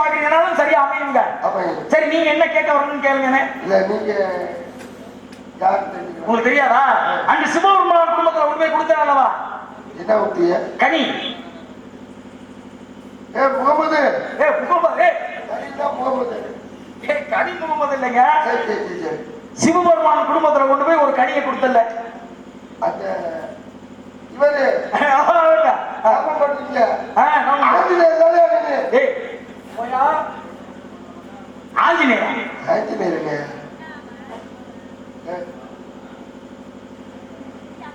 பாக்குறீங்கனாலும் சரியா அமையுங்க. சரி நீங்க என்ன கேட்க வரணும்னு கேளுங்கண்ணே. இல்ல நீங்க உங்களுக்கு தெரியாதா? அன்று சிவபெருமான் குடும்பத்துல கொண்டு போய் கொடுத்தேன் அல்லவா? என்ன ஊட்டிய கனி. ஏ முகமது. ஏ முகமது ஏ, சரிதான் முகமது. ஏ கனி முகமது இல்லைங்க. சிவபெருமான் குடும்பத்துல கொண்டு போய் ஒரு கனியை கொடுத்தல அந்த இவரு. ஆஞ்சநேயர் தானே ஏய் போயா? ஆஞ்சநேயா. ஆஞ்சநேயருங்க. ஏ,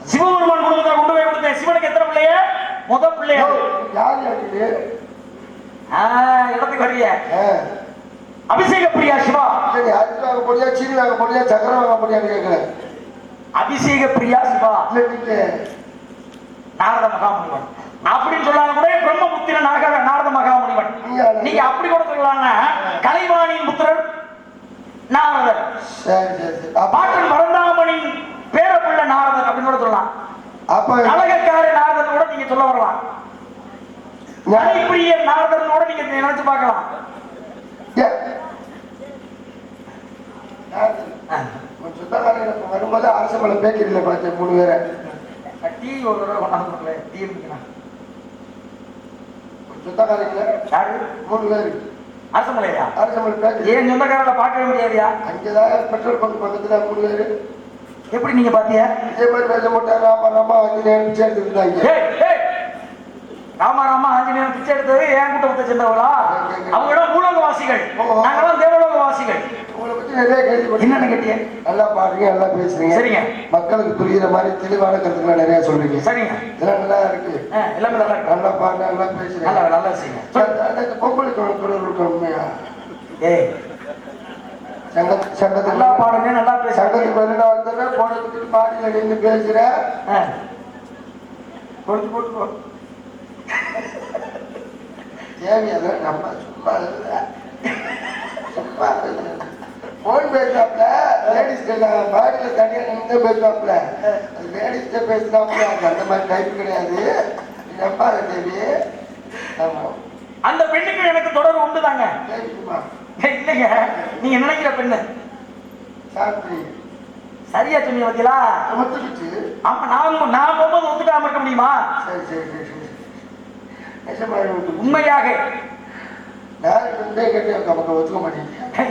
சிவபெருமான் குடும்பத்துல கொண்டு போய் கொடுத்தேன் சிவனுக்கு எத்தனை பிள்ளைய முத பிள்ளைய யார் ஆஞ்சநேயர் இடத்துக்கு வரிய அபிஷேக பிரியா சிவா? சரி அரிசி வாங்க போறியா சீனி வாங்க போறியா சக்கரை வாங்க போறியான்னு கேட்கிறேன் அபிஷேக பிரியா சிவா? இல்ல நாரத மகாமுனிவன் அப்படின்னு சொல்லாங்க கூட பிரம்மபுத்திர நாக நாரத மகாமுனிவன். நீங்க அப்படி கூட சொல்லலாம்னா கலைவாணியின் புத்திரர் நாரதர். பாட்டன் பரந்தாமனின் பேரப்புள்ள நாரதர் அப்படின்னு கூட சொல்லலாம். அப்ப கழகக்கார நாரதன் கூட நீங்க சொல்ல வரலாம். கலைப்பிரியர் நாரதன் கூட நீங்க நினைச்சு பார்க்கலாம். வரும்போது அரசு மலை பேக்கரியில பார்த்தேன் மூணு பேரை? டீ ஒரு தடவை கொண்டாந்து டீ இருந்துச்சுன்னா உன் சொந்தக்காரங்க யாரு? மூணு பேர். அரசமலையா அரசு மலை பேக்கரி ஏன் சொந்தக்காரரை பார்க்கவே முடியாதியா? அங்கேதான் பெட்ரோல் பங்க் பக்கத்துல மூணு பேர். எப்படி நீங்க பாத்திய இதே மாதிரி வேஷம் போட்டா ராமா ராமா ஆஞ்சநேயர். ராமா ராமா ஆஞ்சநேயன் பிச்சை எடுத்தது என் கூட்டத்தை சேர்ந்தவங்களா அவங்க எல்லாம் பூலோக வாசிகள் நாங்கெல்லாம் தேவலோக வாசிகள் என்னென்ன கேட்டிய? நல்லா பாடுறீங்க நல்லா பேசுறீங்க. சரிங்க. மக்களுக்கு புரியுற மாதிரி தெளிவான கருத்துக்களை நிறைய சொல்றீங்க. சரிங்க. இதெல்லாம் நல்லா இருக்கு. எல்லாமே நல்லா இருக்கு. நல்லா பாடு நல்லா நல்லா பேசுறீங்க. நல்லா செய்யுங்க. பொம்பளை குரல் இருக்க உண்மையா? ஏய். சங்க சங்கத்துக்கு நல்லா பாடுங்க நல்லா பேசுங்க. சங்கத்துக்கு வெளியில வந்தோடனே போனதுக்கு மாடியில நின்று பேசுற? ஆ. கொடுத்து போட்டு போ. தேவையான நம்ம சும்மா இல்ல. சும்மா போன் பேசுறாப்ல லேடிஸ் பாடியில தனியா நின்று பேசுவாப்ல அது லேடிஸ்ட பேசுறாப்ல. அது அந்த மாதிரி டைப் கிடையாது. நம்பாத தேவி அந்த பெண்ணுக்கு எனக்கு தொடர்பு தேவிக்குமா ஏய், இல்லைங்க. நீங்க நினைக்கிற பெண்ணு. சாப்பிட்டு சரியா சொன்னீங்க பாத்தீங்களா ஒத்துக்குச்சு. ஆமா நான் நான் போகும்போது ஒத்துக்காம இருக்க முடியுமா? சரி சரி சரி. உண்மையாக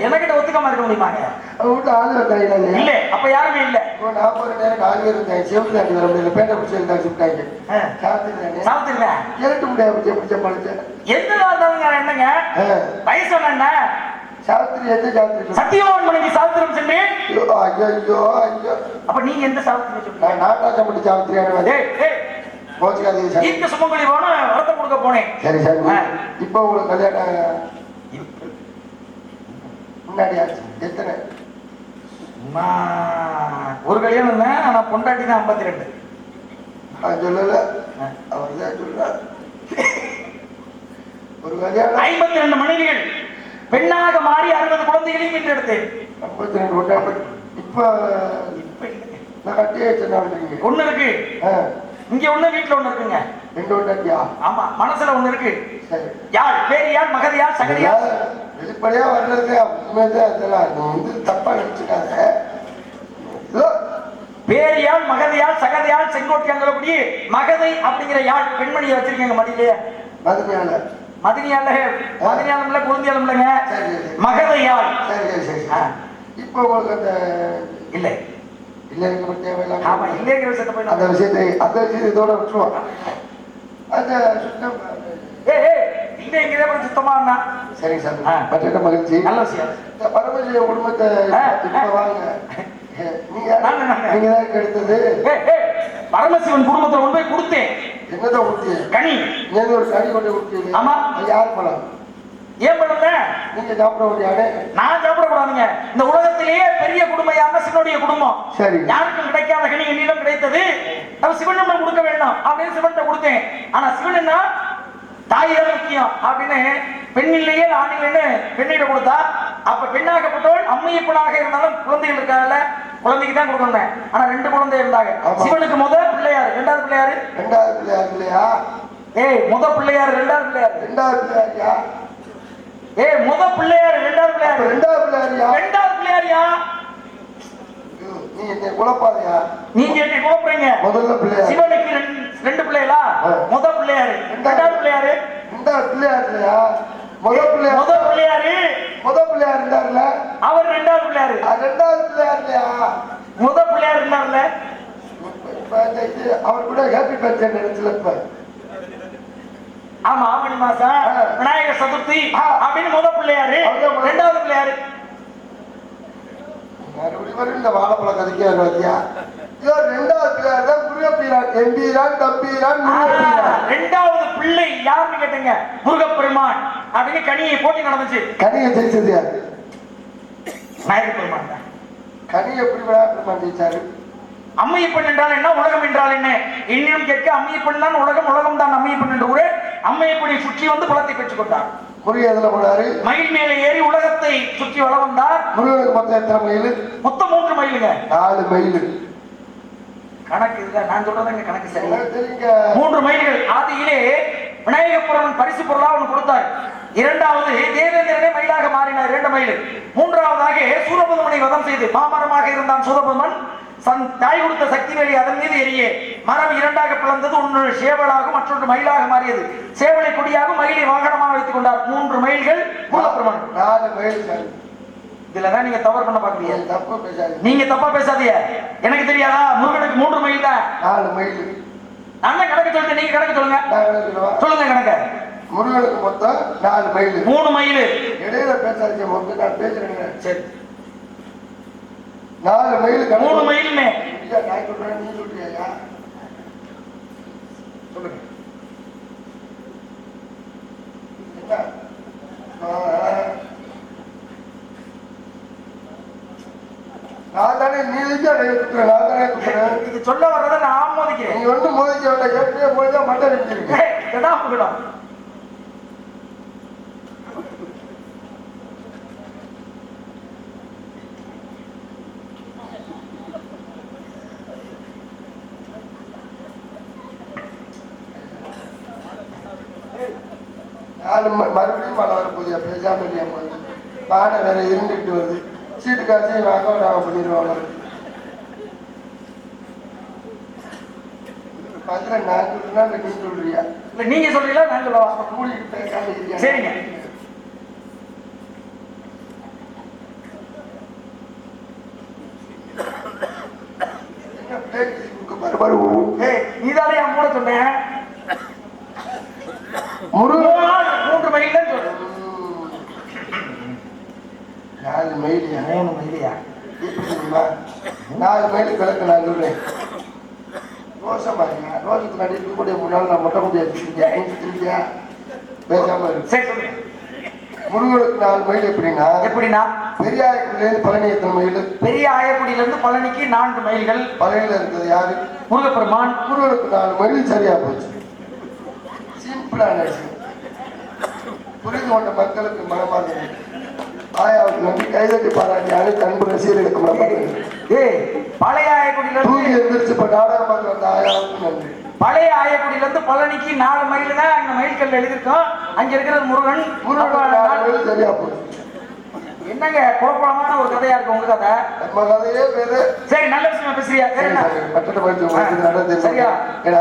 எனக்கிட்ட ஒத்துக்காம இருக்க முடியுமாங்க வீட்டு ஆளு வந்தாங்க இல்ல அப்ப யாருமே இல்ல. நான் போற நேரம் நாலு பேர் இருந்தாங்க சிவப்பு தாண்டி வர முடியல. பேட்டை பிடிச்சி இருந்தாங்க சுட்டாங்க ஆ. சாப்பிட்டு சாப்பிட்டுங்க இரட்டு முடியாது பிடிச்ச பிடிச்ச பழிச்சேன் எந்த இருந்தாலுங்க என்னங்க? வயசு என்ன? சாவித்திரி எந்த சாவித்திரி சத்தியவான் மனைவி சாஸ்திரம் சென்று ஐயோ ஐயோ அப்ப நீங்க எந்த சொல்றீங்க? நான் நாட்டாச்சம்பட்டி சாவித்திரியான போச்சுக்காதீங்க சார் ஈர்க்க சுமங்கலி போன வரத்தை கொடுக்க போனேன். சரி சார். இப்போ உங்களுக்கு கல்யாணம் முன்னாடி எத்தனை? ஒரு கல்யாணம் தான் ஆனா பொண்டாட்டி தான் ஐம்பத்தி ரெண்டு நான் சொல்லல அவர் தான் சொல்றார். ஒரு கல்யாணம். ஐம்பத்தி ரெண்டு மனைவிகள். பெண்ணாக மாறி அறுபது குழந்தைகளையும் மீட்டெடுத்தேன். ஐம்பத்தி ரெண்டு இப்போ இப்ப. நான் கட்டியே சொன்னீங்க ஒண்ணு இருக்கு. இங்க ஒண்ணு வீட்டுல ஒண்ணு இருக்குங்க. ரெண்டு ஒன்றாட்டியா ஆமா மனசுல ஒண்ணு இருக்கு. சரி. யாழ் பேரியாள் மகதியாள் சகதியாள் அதாவது வெளிப்படையா வர்றது அதெல்லாம் நீ வந்து தப்பா நினைச்சுக்காத. ஏதோ பேரியாள் மகதியாள் சகதியாள் செங்கோட்டையான் சொல்லக்கூடிய மகதை அப்படிங்கிற யாழ் பெண்மணியை வச்சிருக்கீங்க மடியிலேயே மதுமையால. மதினியால மதினியாலும் இல்ல குழந்தையாலும் இல்லைங்க சரி. சரி சரி சரி. இப்போ உங்களுக்கு அந்த இல்லை. இல்லை இருக்க தேவையில்லாம ஆமா இல்லைங்கிற விஷயத்த போய் அந்த விஷயத்தை அந்த விஷயத்தை இதோட விட்டுருவோம். அந்த சுத்தம் ஏய் இல்லைங்கிறத போய் சுத்தமா இருந்தா. சரி. சார் மகிழ்ச்சி. நல்ல விஷயம். இந்த பரமசிவ குடும்பத்தை. வாங்க. நீங்க நாங்க, தான் கெடுத்தது பரமசிவன் குடும்பத்துல கொண்டு போய் கொடுத்தேன். என்னதான் ஊட்டி கனி. நீங்க ஒரு கறி கொண்டு ஊட்டி ஆமா. யார் பழம்? ஏன் பண்ணுங்க? நீங்க சாப்பிட முடியாது நான் சாப்பிடக்கூடாதுங்க. இந்த உலகத்திலேயே பெரிய குடும்பம் யாருன்னா சிவனுடைய குடும்பம். சரி. யாருக்கும் கிடைக்காத கனி என்னிடம் கிடைத்தது? நம்ம சிவனிடம் கொடுக்க வேண்டாம் அப்படின்னு சிவன்கிட்ட கொடுத்தேன். ஆனா சிவன் என்ன? தாய் தான் முக்கியம் அப்படின்னு பெண் இல்லையே ஆண் இல்லைன்னு பெண்ணிட்ட கொடுத்தா அப்ப பெண்ணாகப்பட்டவள் அம்மையப்பனாக இருந்தாலும் குழந்தைகள் இருக்காங்கல்ல குழந்தைக்கு தான் கொடுக்கணும். ஆனா ரெண்டு குழந்தை இருந்தாங்க. சிவனுக்கு முதல் பிள்ளையார். ரெண்டாவது பிள்ளையாரு? ரெண்டாவது பிள்ளையார் இல்லையா? ஏய் முத பிள்ளையார் ரெண்டாவது பிள்ளையார். ரெண்டாவது பிள்ளையாரியா ஏ முத பிள்ளையார் ரெண்டாவது பிள்ளையார். ரெண்டாவது பிள்ளையாரியா? ரெண்டாவது பிள்ளையாரியா? நீ என்னை குழப்பாதையா நீங்க என்ன குழப்பறீங்க? முதல்ல பிள்ளையார். சிவனுக்கு ரெண்டு பிள்ளைகளா. முத பிள்ளையாரு. ரெண்டாவது பிள்ளையாரு. ரெண்டாவது பிள்ளையார் இல்லையா? முத பிள்ளையார். முத பிள்ளையாரு. முத பிள்ளையார் இருந்தார்ல அவர் ரெண்டாவது பிள்ளையாரு. ரெண்டாவது பிள்ளையார் இல்லையா? முத பிள்ளையார் இருந்தார்ல அவர் கூட ஹாப்பி பர்த்டே நினைச்சல இப்ப. ஆமா ஆவணி மாசம். விநாயகர் சதுர்த்தி. அப்படின்னு முத பிள்ளையாரு. ரெண்டாவது பிள்ளையாரு. மறுபடியும் இந்த வாழைப்பழ கதைக்கே பார்த்தியா இதோ ரெண்டாவது பிள்ளையார் தான் முருகப்பீரான் எம்பீரான் தம்பீரான் ரெண்டாவது பிள்ளை யாருன்னு கேட்டீங்க? முருகப்பெருமான் அப்படின்னு கனியை போட்டி நடந்துச்சு. கனியை ஜெயிச்சது யார்? விநாயகர் பெருமான் தான். கனி எப்படி விளையாட்டு ஜெயிச்சாரு? அம்மையப்பன் என்றால் என்ன உலகம் என்றால் என்ன? என்னிடம் கேட்க அம்மையப்பன் தான் உலகம் உலகம் தான் அம்மையப்பன் என்று கூற அம்மையப்பனை சுற்றி வந்து பலத்தை பெற்றுக் கொண்டார். எதுல போனாரு. மயில் மேலே ஏறி உலகத்தை சுற்றி வள வந்தார். முருகனுக்கு மொத்தம் எத்தனை மொத்தம் மூன்று மைலுங்க நாலு மைல் கணக்கு இல்ல நான் சொல்றதுங்க கணக்கு சரி. மூன்று மைல்கள் ஆதியிலே விநாயகபுரம் பரிசு பொருளா ஒன்று கொடுத்தார். இரண்டாவது தேவேந்திரனே மயிலாக மாறினார். இரண்டு மைல் மூன்றாவதாக சூரபதுமனை வதம் செய்து மாமரமாக இருந்தான் சூரபதுமன். தாய் கொடுத்த சக்தி வேலி அதன் மீது எரிய மரம் இரண்டாக பிளந்தது ஒன்று சேவலாக மற்றொன்று மயிலாக மாறியது. சேவலை கொடியாக மயிலை வாகனமாக வைத்துக் கொண்டார். மூன்று மைல்கள் முருகப்பெருமான் நாலு சரி. இதுலதான் நீங்க தவறு பண்ண பாக்குறீங்க தப்பு பேசாதீங்க. நீங்க தப்பா பேசாதீங்க. எனக்கு தெரியாதா? முருகனுக்கு மூன்று மைல் தான். நாலு நான் தான் கணக்கு சொல்லிட்டு நீங்க கணக்கு சொல்லுங்க? சொல்லுங்க கணக்கு. முருகனுக்கு மொத்தம் நாலு மைல் மூணு மைல் இடையில பேசாதீங்க. மொத்தம் நான் பேசுறேன். சரி. நாலு மைல் மூணு நான் சொல்றேன் நீ சொல்றியா சொல்லுங்க. நான் தானே நீ தான் குத்துறேன் நான் தானே குத்துறேன் இது சொல்ல வர்றதை நான் ஆமோதிக்கிறேன். நீ ஒன்றும் மோதிக்க வேண்டாம். ஏற்கனவே மோதிச்சா மட்டை அடிச்சிருக்கேன் ஏய், ம- மறுபடியும் மழை வர போதியா பேசாம இல்லையா போகுது. பானை வேற இருந்துட்டு வருது. சீட்டு காசு வாங்க நாங்கள் பண்ணிடுவாங்க பதில நான் சொல்றேன்னா நீ சொல்றியா? இல்ல நீங்க சொல்றீங்களா? நான் சொல்லவா? பேசாம இருக்கியா? சரிங்க என்ன பிளேட் கொடுக்க பாரு பாரு ஊ. ஏய் நீதானே என் மூட சொன்னேன் முருகன் மூணு நாள் மூன்று மைல் தான் சொல்றேன் நாலு மைலியா மூணு மைலியா? நாலு மைல் கிழக்கு நான் சொல்றேன். ரோசம் பாருங்க. ரோசத்துக்கு நடி இருக்கக்கூடிய முன்னாள் நான் மொட்டை முடி அடிச்சிருக்கேன் அடிச்சிருக்கியா பேசாம இருக்கு முருகனுக்கு நாலு மைல் எப்படின்னா எப்படின்னா? பெரியாருக்குள்ளேருந்து பழனி எத்தனை மைல்? பெரிய ஆயக்குடியில இருந்து பழனிக்கு நான்கு மைல்கள். பழனியில் இருக்கிறது யாரு? முருகப்பெருமான். முருகனுக்கு நாலு மைல் சரியா போச்சு. சிம்பிளான புரிந்து கொண்ட மக்களுக்கு மனமாக ஆயாவுக்கு நன்றி கைதட்டி பாராட்டி அனைத்து அன்பு ரசிகர்களுக்கு மனமாக ஏய் பழைய ஆயக்குடியில தூங்கி இப்ப நாடகம் பார்க்க வந்த ஆயாவுக்கு நன்றி. பழைய ஆயக்குடியில இருந்து பழனிக்கு நாலு மைல் தான் அங்க மைல் கல் எழுதிருக்கோம் அங்க இருக்கிறது முருகன் மைல் சரியா போச்சு என்னங்க குழப்பமான ஒரு கதையா இருக்கு உங்க கதை? நம்ம கதையே பேரு சரி நல்ல விஷயமா பேசுறியா? பட்டத்தை படிச்சு சரியா? ஏன்னா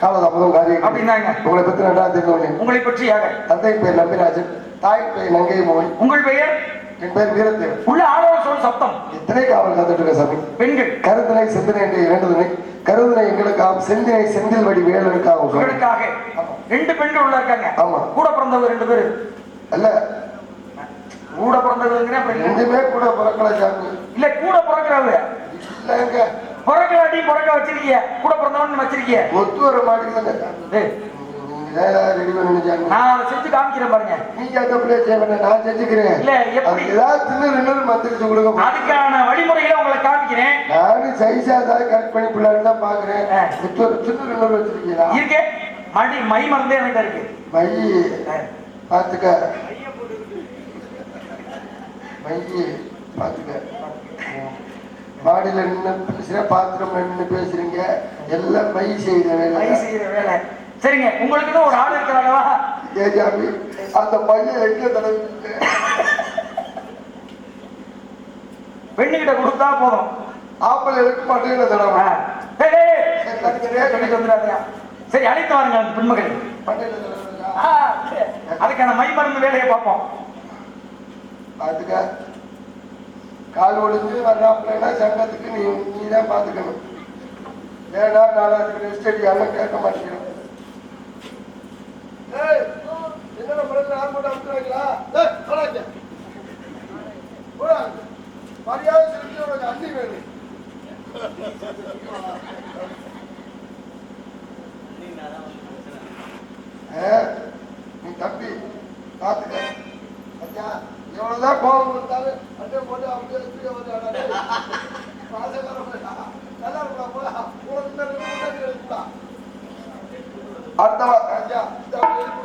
காலதாமதம் காரியம். அப்படின்னாங்க. உங்களை பத்தி நல்லா தெரியும் உங்களை பற்றியாக தந்தை பேர் நம்பிராஜன். தாய் பேர் நங்கை மோகன். உங்கள் பெயர்? என் பேர் வீரத்தேவன். உள்ள ஆளோட சொல் சப்தம். எத்தனை காவல் காத்துட்டு இருக்க சாமி. பெண்கள். கருத்தினை சிந்தனை என்று இரண்டுதனை கருதினை எங்களுக்காகவும் செந்தினை செந்தில் வடி வேலனுக்காகவும் சாமி. உங்களுக்காக. ரெண்டு பெண்கள் உள்ள இருக்காங்க. ஆமா. கூட பிறந்தவங்க ரெண்டு பேரு. அல்ல. கூட இல்ல. ரெண்டுமே கூட பிறக்கல சாமி. இல்ல கூட பிறக்கிறவங்க. இல்லைங்க பிறக்கலாட்டி பிறக்க வச்சிருக்கீங்க கூட பிறந்தவன் வச்சிருக்கீங்க ஒத்து வர மாட்டேங்குதுங்க. நான் செஞ்சு காமிக்கிறேன் பாருங்க. நீங்க அந்த பிள்ளை செய்ய நான் செஞ்சுக்கிறேன். இல்ல, எப்படி? ஏதாவது தின்னு ரெண்டு மந்திரிச்சு கொடுங்க. அதுக்கான வழிமுறைகளை உங்களை காமிக்கிறேன். நானும் சைஸா ஏதாவது கரெக்ட் பண்ணி பிள்ளைன்னு தான் பாக்குறேன் சின்ன ரெண்டு வச்சிருக்கீங்களா? இருக்கு. மடி மை மருந்தே என்கிட்ட இருக்கு. மை. பாத்துக்க மையி பாத்துக்க மாடியில நின்று பேசுற பாத்திரம் நின்று பேசுறீங்க. எல்லாம் மை செய்த மை வேலை செய்யற வேலை. சரிங்க உங்களுக்கு ஒரு ஆள் இருக்கிறாங்களா ஏஜாபி அந்த பையன் எங்க தடவை பெண்ணுகிட்ட கொடுத்தா போதும். ஆப்பிள் எடுக்க மாட்டேங்கிற தடவை. சரி அழைத்து வாருங்க அந்த பெண்மகள். அதுக்கான மை மருந்து வேலையை பார்ப்போம். அதுக்க கால் ஒடிஞ்சு வர்றாப்புலன்னா சங்கத்துக்கு நீ நீ தான் பார்த்துக்கணும். ஏன்னா நான் ரெஸ்ட் அடிக்காம கேட்க மாட்டேங்கிறேன் என்னென்ன படத்துல நீ தம்பி பார்த்துக்க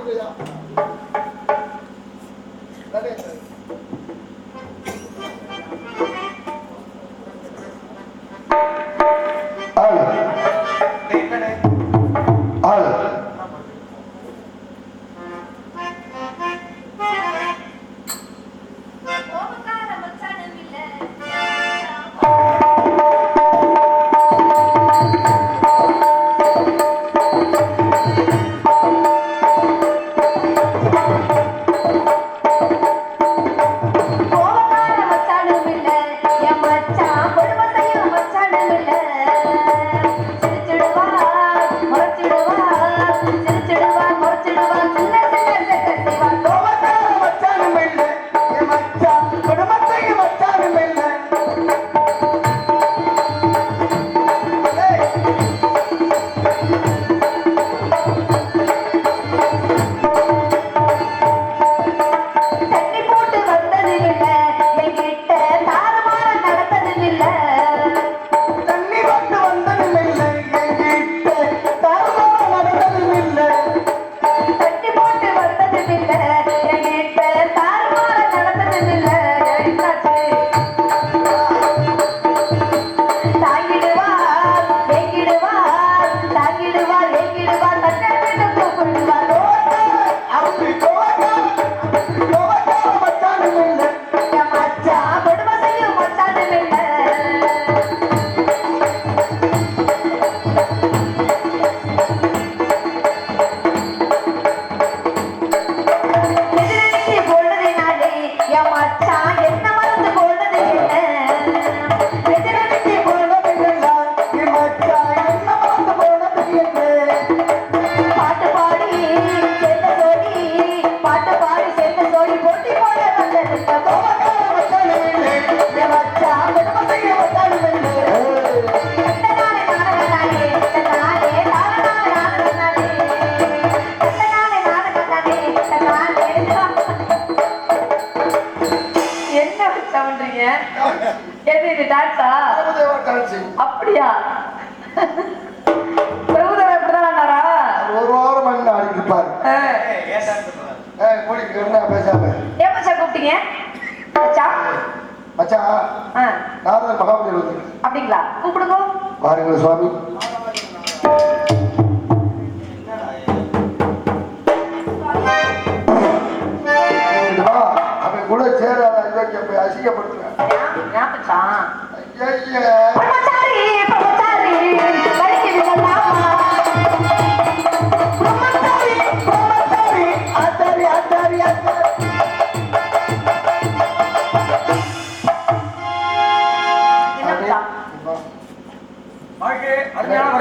对呀、啊，那边。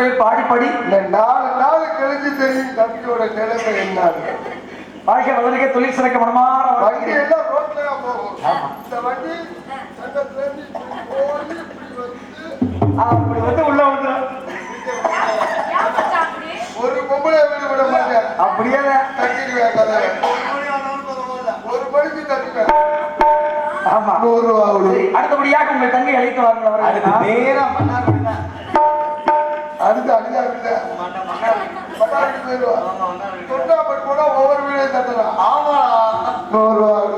முறையில் பாடி பாடி. இந்த நாலு நாள் கழிச்சு தெரியும் தம்பியோட நிலைமை என்னன்னு வாழ்க்கை வளர்க்க தொழில் சிறக்க மனமாற வண்டி வாழ்க்கை எல்லாம் ரோட்ல போகும். இந்த வண்டி போய் அப்படி வந்து உள்ள வந்து. ஒரு பொம்பளை வீடு விட மாட்டேன். அப்படியே தட்டிடுவேன் ஒரு மணிக்கு ஆமா. நூறு ரூபா அடுத்தபடியாக உங்கள் தங்கை அழைத்து வாருங்கள் அவர்கள். அடுத்து அழுகா வீடு மன்னாடி போயிடுவா. தொட்டா பட்டு போனா ஒவ்வொரு வீடையும் தட்டலாம் ஆமா. ஒவ்வொரு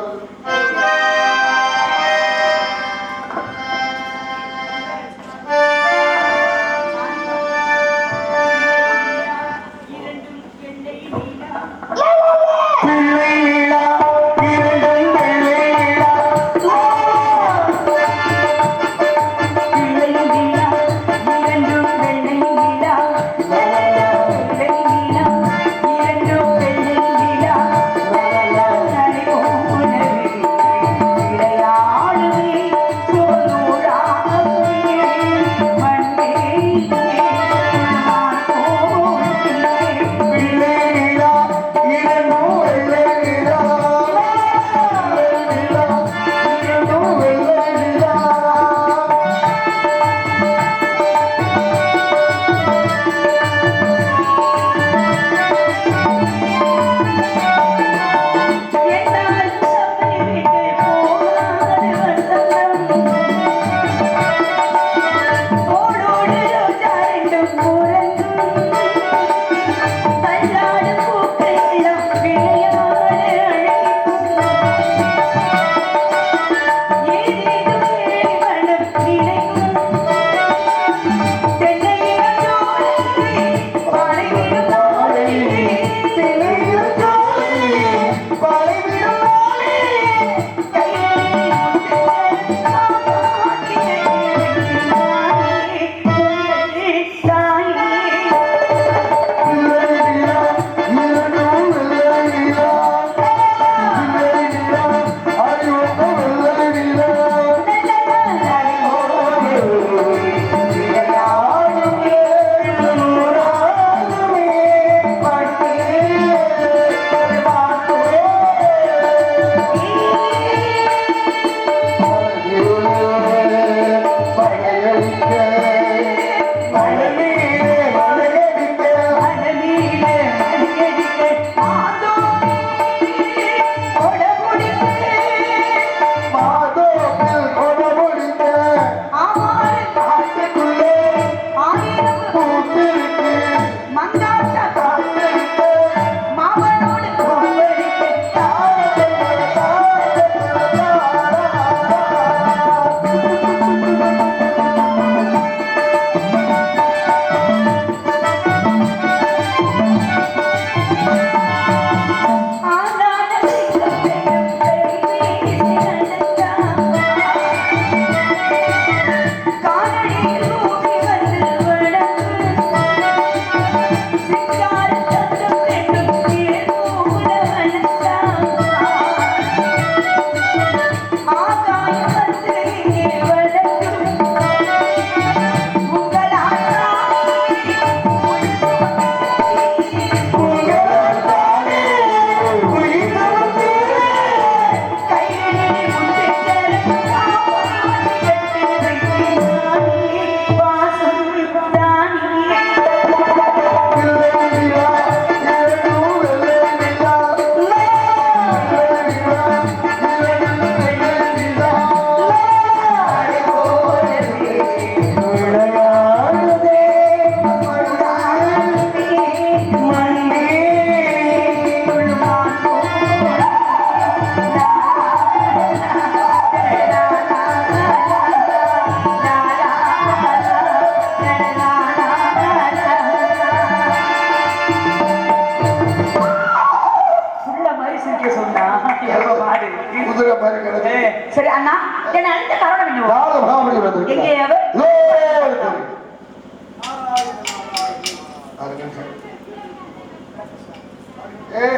ஏ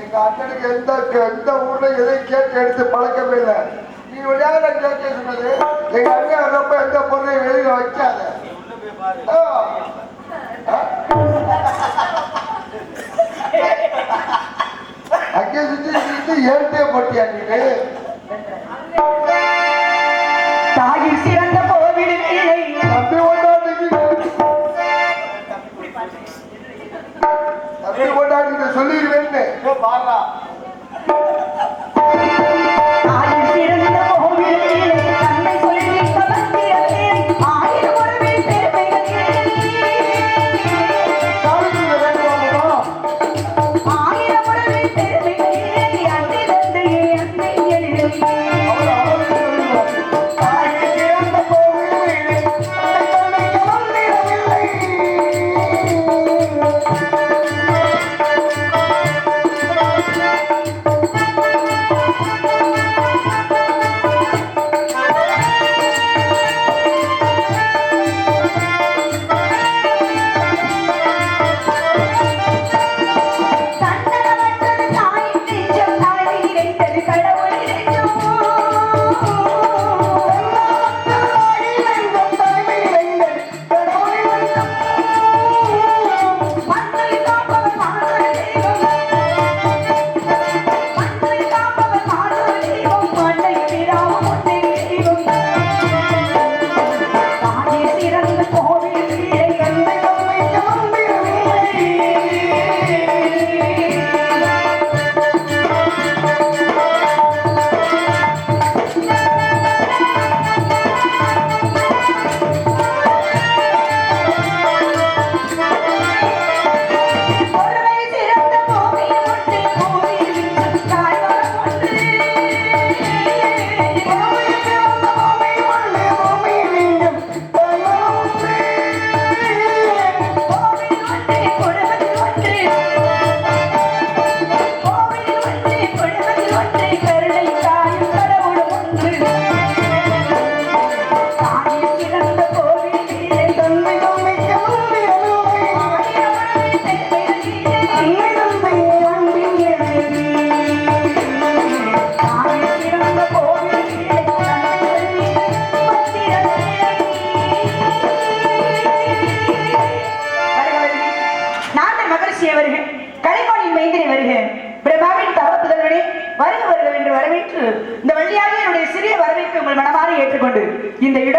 எங்க அண்ணனுக்கு எந்த எந்த ஊர்ல எதை கேட்டு எடுத்து பழக்கமே இல்லை. நீ விளையாட கேட்க சொன்னது. எங்க அண்ணன் ரொம்ப எந்த பொருளையும் வெளியில வைக்காத. ஆ. அங்கே சுத்தி சுத்தி ஏழ்த்தே போட்டியா நீ? கொண்டாடி சொல்லிடுவேன்னு பாடுறா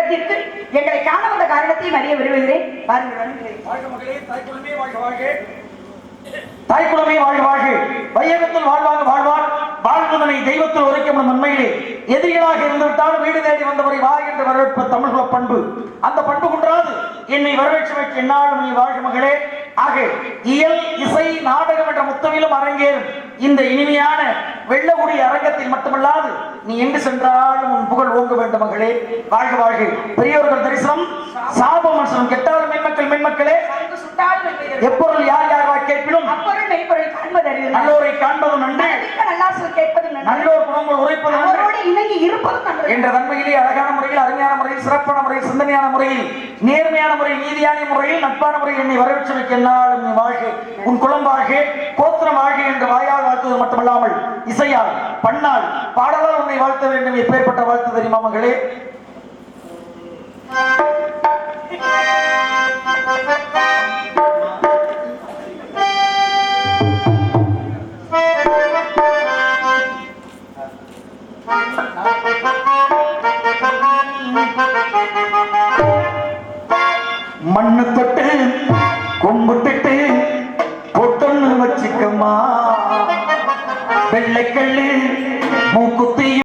இடத்திற்கு எங்களை காண வந்த காரணத்தையும் அறிய விரும்புகிறேன். வாருங்கள் வருகிறேன் வாழ்க மகளே தாய்க்குளமே வாழ்க வாழ்க. வையகத்தில் வாழ்வாங்க வாழ்வான் வாழ்வதனை தெய்வத்தில் உரைக்கப்படும் நன்மையிலே எதிரிகளாக இருந்துவிட்டால் வீடு தேடி வந்தவரை வா என்று வரவேற்ப தமிழ்குல பண்பு அந்த பண்பு குன்றாது. என்னை வரவேற்றமைக்கு என்னாலும் நீ வாழ்க மகளே. ஆக இயல் இசை நாடகம் என்ற முத்தமிலும் அரங்கேறும். இந்த இனிமையான வெள்ளகுடி அரங்கத்தில் மட்டுமல்லாது நீ எங்கு சென்றாலும் உன் புகழ் ஓங்க வேண்டும் மகளே. வாழ்க வாழ்க. பெரியவர்கள் தரிசனம் சாபம் மனுஷனம் கெட்டாலும் மென்மக்கள் மென்மக்களே. எப்பொருள் யார் யார் காண்பது அறிவு நல்லோரை காண்பதும் நன்று நல்லோர் குணங்கள் உரைப்பதும் இணங்கி இருப்பதும் என்ற தன்மையிலே அழகான முறையில் அருமையான முறையில் சிறப்பான முறையில் சிந்தனையான முறையில் நேர்மையான முறையில் நீதியான முறையில் நட்பான முறையில் என்னை வரவேற்றமைக்கு எந்நாளும் நீ வாழ்க உன் குளம் வாழ்க கோத்திரம் வாழ்க என்று வாயால் வாழ்த்துவது மட்டுமல்லாமல் இசையால் பண்ணால் பாடலால் உன்னை வாழ்த்த வேண்டும் எப்பேற்பட்ட வாழ்த்து தெரியுமா மகளே? மண்ணு தொட்டு கும்பிட்டுட்டு பொட்டொன்னு வச்சுக்கம்மா வெள்ளைக்கல்லு மூக்குத்தியும்